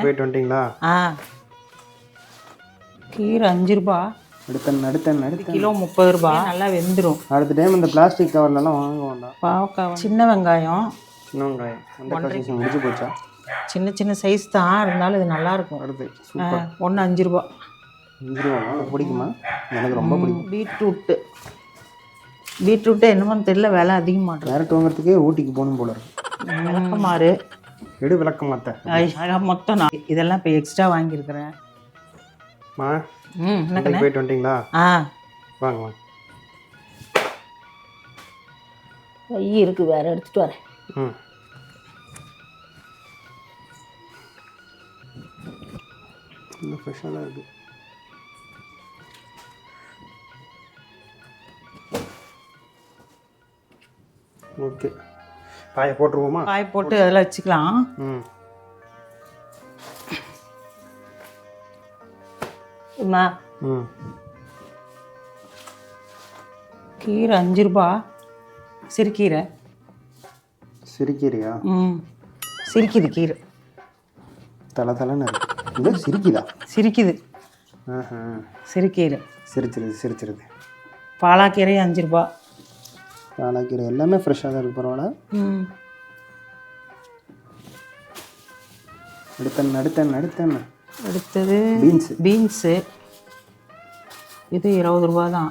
போயிட்டு வந்துட்டீங்களா? ஆ. கீரை அஞ்சு ரூபா. அடுத்தன் அடுத்தன் அடுத்த கிலோ முப்பது ரூபா. நல்லா வெந்துடும் அடுத்த டைம் இந்த பிளாஸ்டிக் கவர்லலாம் வாங்க வேண்டாம். பாவக்காய் சின்ன வெங்காயம். சின்ன வெங்காயம். அந்த சீசன் முடிச்சு போச்சா? சின்ன சின்ன சைஸ் தான். இருந்தாலும் இது நல்லா இருக்கும். அடுத்து சூப்பர் ஒன்று அஞ்சு ரூபா. அஞ்சு ரூபா. பிடிக்குமா? எனக்கு ரொம்ப பிடிக்கும். பீட்ரூட்டு. பீட்ரூட்டு என்னமோ தெரியல. விலை அதிகமாட்டும் கேரட் வாங்குறதுக்கே ஊட்டிக்கு போகணும் போல இருக்கு. விளக்கமாறு. எடு விளக்க மாத்த ஐ, மொத்தம் நான் இதெல்லாம் இப்போ எக்ஸ்ட்ரா வாங்கியிருக்கிறேன். மா போயிட்டு வந்துட்டீங்களா ஆ. வாங்க வாங்க. கை இருக்கு வேற எடுத்துட்டு வரேன். ம். இன்னும் ஃப்ரெஷ்ஷாக தான் இருக்குது ஓகே. பாயை போட்டுருவோமா? காய் போட்டு அதில் வச்சுக்கலாம். ம். அம்மா, கீரை அஞ்சு ரூபா. சிறுகீரை. சிரிக்கிறியா ம். சிரிக்குது கீரை. தலை தலைன்னு இது சிரிக்குதா? சிரிக்குது. ஆஹா. சிறுகீரை. சிரிச்சிருது சிரிச்சிருது. பாலாக்கீரை அஞ்சு ரூபா. பாலாக்கீரை எல்லாமே ஃப்ரெஷ்ஷாக தான் இருக்கு பரவாயில்ல. ம். அடுத்தன் அடுத்தன் அடுத்தன் அடுத்தது பீன்ஸு பீன்ஸு இது இருபது ரூபா தான்.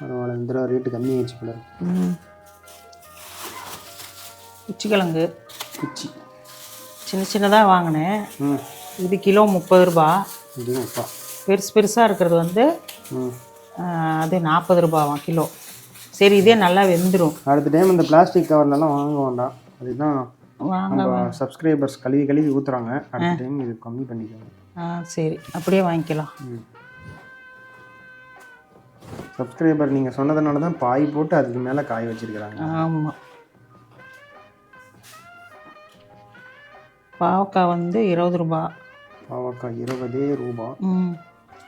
பரவாயில்ல இந்த தடவை ரேட்டு கம்மியாகிடுச்சு போல உச்சிக்கிழங்கு. குச்சி சின்ன சின்னதாக வாங்கினேன். ம். இது கிலோ முப்பது ரூபா பெருசு பெருசாக இருக்கிறது வந்து அது நாற்பது ரூபாவாம் கிலோ. சரி இதே நல்லா வெந்துடும் அடுத்த டைம் இந்த பிளாஸ்டிக் கவர்லலாம் வாங்க வேண்டாம். அதுதான் நம்ம சப்ஸ்கிரைபர்ஸ் கழுவி கழுவி ஊற்றுறாங்க அடுத்த டைம் இது கம்மி பண்ணிக்கோங்க. ஆ சரி. அப்படியே வாங்கிக்கலாம். சப்ஸ்கிரைபர் நீங்கள் சொன்னதுனால தான் பாய் போட்டு அதுக்கு மேலே காய வச்சிருக்கிறாங்க. ஆமாம் பாவக்காய் வந்து இருபது ரூபா. பாவக்காய் இருபதே ரூபா. ம்.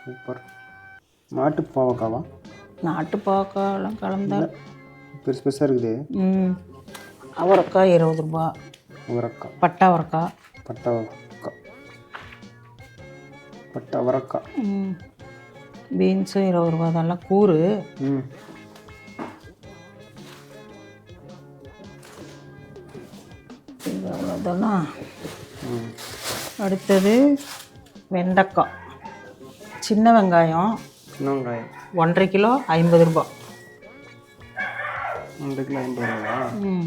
சூப்பர். நாட்டு பாவக்காவா? நாட்டு பாவக்காயெல்லாம் கலந்தா பெருசு பெருசாக இருக்குது. ம். அவரைக்காய் இருபது ரூபா. அவரக்காய் பட்டை அவரைக்காய் பட்டை அவரக்காய் பட்டை அவரக்காய் ம். பீன்ஸும் இருபது ரூபா அதெல்லாம் கூறு. ம். இது ம். அடுத்தது வெண்டைக்காய் சின்ன வெங்காயம். சின்ன வெங்காயம் ஒன்றரை கிலோ ஐம்பது ரூபா. ரெண்டு கிலோ ஐம்பது ரூபா ம்.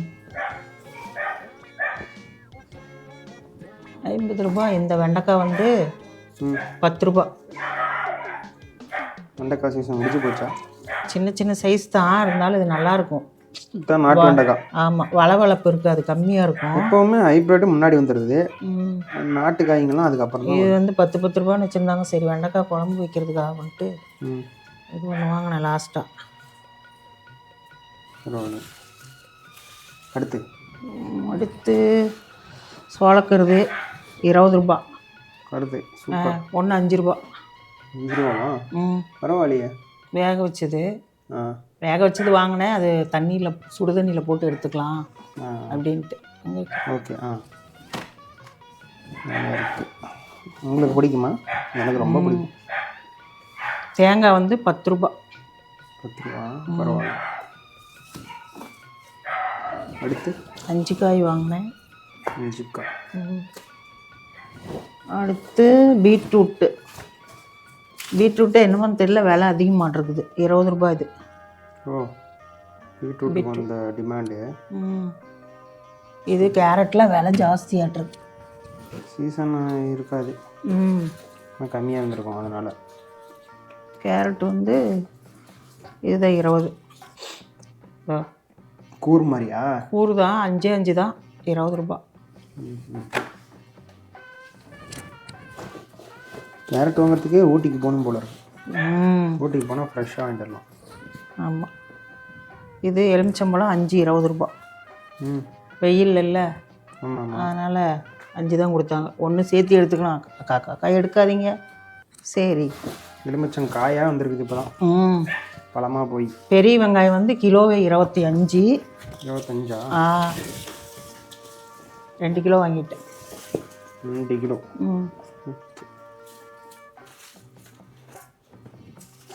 ஐம்பது ரூபா இந்த வெண்டைக்காய் வந்து பத்து ரூபா. வெண்டைக்காய் சீசன் முடிச்சு போச்சா? சின்ன சின்ன சைஸ் தான் இருந்தாலும் இது நல்லாயிருக்கும் நாட்டு வெண்டைக்காய். ஆமாம் வளவளப்பு இருக்காது கம்மியாக இருக்கும். எப்போவுமே ஹைப்ரிட்டு முன்னாடி வந்துடுது. நாட்டு காய்ங்கெல்லாம் அதுக்கப்புறம் இது வந்து பத்து பத்து ரூபான்னு வச்சுருந்தாங்க. சரி வெண்டைக்காய் குழம்பு வைக்கிறதுக்காக வந்துட்டு ம். இது ஒன்று வாங்கினேன் லாஸ்ட்டாக அடுத்து? அடுத்து சோளக்கருது இருபது ரூபா. அடுத்து ஒன்று அஞ்சு ரூபா. அஞ்சு ரூபாவா? ம். பரவாயில்லையே. வேக வச்சது. ஆ. வேக வச்சது வாங்கினேன். அது தண்ணியில் சுடு தண்ணியில் போட்டு எடுத்துக்கலாம் அப்படின்ட்டு. ஓகே ஆ. உங்களுக்கு பிடிக்குமா? எனக்கு ரொம்ப பிடிக்கும். தேங்காய் வந்து பத்து ரூபா. பத்து ரூபா? பரவாயில்ல. அடுத்து? அஞ்சு காய் வாங்கினேன். அஞ்சுக்கா ம். அடுத்து பீட்ரூட்டு. பீட்ரூட்டு என்னமோ தெரியல விலை அதிகமாக இருக்குது இருபது ரூபாய் இது. ஓ பீட்ரூட்டுக்கு வந்த டிமாண்டு. இது கேரட்லாம் விலை ஜாஸ்தியாட்டிருக்கு சீசன் இருக்காது. ம். கம்மியாக இருந்திருக்கும் அதனால். கேரட் வந்து இதுதான் இருபது. கூர் மாதிரியா கூறு தான் அஞ்சே அஞ்சு தான் இருபது ரூபாய் கேரட் வாங்குறதுக்கே ஊட்டிக்கு போகணும் போல இருக்கு. ம். ஊட்டிக்கு போனால் ஃப்ரெஷ்ஷாக வாங்கிடலாம். ஆமாம் இது எலுமிச்சம்பழம் அஞ்சு இருபது ரூபாய் ம். வெயில் இல்லை அதனால் அஞ்சு தான் கொடுத்தாங்க. ஒன்று சேர்த்து எடுத்துக்கலாம். அக்கா அக்கா எடுக்காதீங்க. சரி. எலுமிச்சம் காயாக வந்திருக்குது இப்போ தான் ம். பழமாக போய். பெரிய வெங்காயம் வந்து கிலோவே இருபத்தி அஞ்சு. இருபத்தஞ்சா? ஆ. ரெண்டு கிலோ வாங்கிட்டேன். ரெண்டு கிலோ. ம்.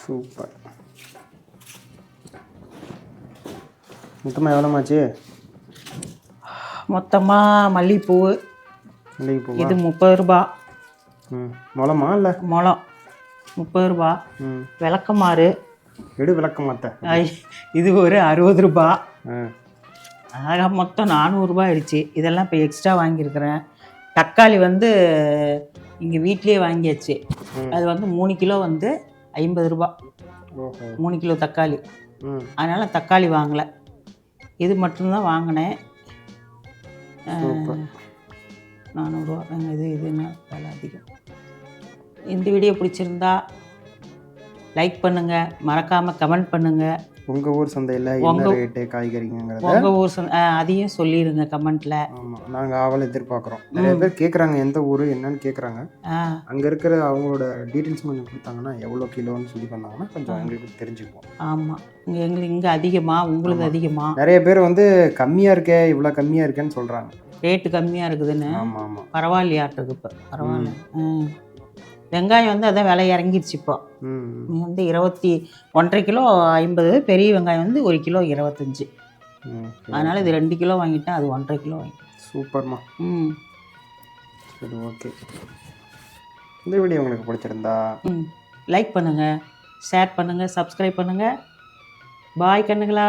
சூப்பர். மொத்தமாக எவ்வளோமாச்சு மொத்தமாக மல்லிகைப்பூ மல்லிகை பூவா இது முப்பது ரூபா. ம். முளமா இல்லை? முளம். முப்பது ரூபா. ம். விளக்கமாறு. எடு விளக்க மாத்த ஐ, இது ஒரு அறுபது ரூபா. ஆக மொத்தம் நானூறுரூபா ஆயிடுச்சு. இதெல்லாம் இப்போ எக்ஸ்ட்ரா வாங்கியிருக்கிறேன். தக்காளி வந்து இங்கே வீட்லேயே வாங்கியாச்சு. அது வந்து மூணு கிலோ வந்து ஐம்பது ரூபா. மூணு கிலோ தக்காளி. ம். அதனால் தக்காளி வாங்கலை. இது மட்டும்தான் வாங்கினேன். நானூறுரூவா இது இதுன்னா விலை அதிகம். இந்த வீடியோ பிடிச்சிருந்தா லைக் பண்ணுங்கள் மறக்காமல் கமெண்ட் பண்ணுங்கள் உங்கள் ஊர் சந்தையில் என்ன ரேட்டு காய்கறிங்கிறத? உங்கள் ஊர் சொந்த அதையும் சொல்லிடுங்க கமெண்ட்டில் ஆமாம் நாங்கள் ஆவல் எதிர்பார்க்குறோம். நிறைய பேர் கேட்குறாங்க எந்த ஊர் என்னன்னு கேட்குறாங்க அங்கே இருக்கிற அவங்களோட டீட்டெயில்ஸ் கொஞ்சம் கொடுத்தாங்கன்னா எவ்வளோ கிலோன்னு சொல்லி பண்ணாங்கன்னா கொஞ்சம் எங்களுக்கு தெரிஞ்சுக்குவோம். ஆமாம் இங்கே எங்களுக்கு இங்கே அதிகமா உங்களுக்கு அதிகமா. நிறைய பேர் வந்து கம்மியாக இருக்கே இவ்வளோ கம்மியாக இருக்கேன்னு சொல்கிறாங்க ரேட்டு கம்மியாக இருக்குதுன்னு. ஆமாம் ஆமாம் பரவாயில்லையாட்டுருக்கு இப்போ. பரவாயில்ல. வெங்காயம் வந்து அதான் விலை இறங்கிருச்சு இப்போ. வந்து இருபத்தி ஒன்றரை கிலோ ஐம்பது பெரிய வெங்காயம் வந்து ஒரு கிலோ இருபத்தஞ்சி. அதனால் இது ரெண்டு கிலோ வாங்கிட்டேன் அது ஒன்றரை கிலோ வாங்கிட்டேன். சூப்பர்மா. ம். சரி ஓகே. இந்த வீடியோ உங்களுக்கு பிடிச்சிருந்தா ம். லைக் பண்ணுங்கள் ஷேர் பண்ணுங்கள் சப்ஸ்கிரைப் பண்ணுங்கள் பாய் கண்ணுங்களா